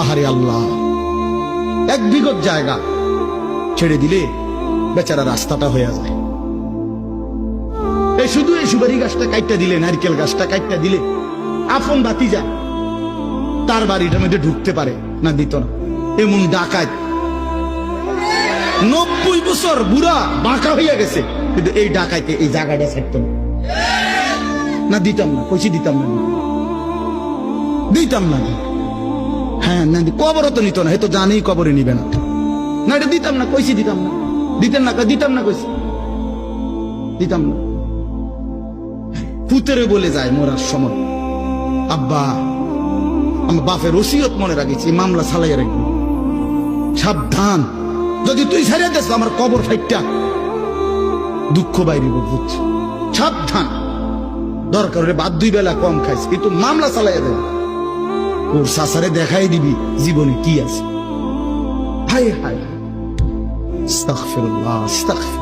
আহারে আল্লাহ। এক বিগত জায়গা ছেড়ে দিলে বেচারা রাস্তাটা হয়ে যায়। এই শুধু এই সুপারি গাছটা কাইটটা দিলে, নারকেল গাছটা কাইটটা দিলে আপন বাতি যা তার বাড়িটার মধ্যে ঢুকতে পারে না দিত না। এমন ডাকাত। নব্বই বছর বুড়া বাঁকা হইয়া গেছে, কিন্তু এই ডাকাইতে এই জায়গাটা ছাড়ত না দিতাম না, কইছি দিতাম না। দিতাম না। হ্যাঁ না কবরও তো নিত না, এ তো জানেই কবরে নিবে না। না, এটা দিতাম না, কইছি দিতাম না। দিতেন না দিতাম না, কইছি। দিতাম না। পুতেরে বলে যায় মরার সময় আব্বা, আমার বাপের ওসিয়ত মনে রাখিছি মামলা চালাইয়া রাখব। সাবধান। যদি তুই ছাড়িয়ে দেস, আমার কবর ফাইটটা। দুঃখ বাইরে বুঝছ? সাবধান। দরকার হলে বাদ দুই বেলা কম খাইস, কিন্তু মামলা চালাইয়া দেবে ওর সাসারে দেখাই দিবি জীবনে কি আছে। হায় হায়। আস্তাগফিরুল্লাহ আস্তাগফির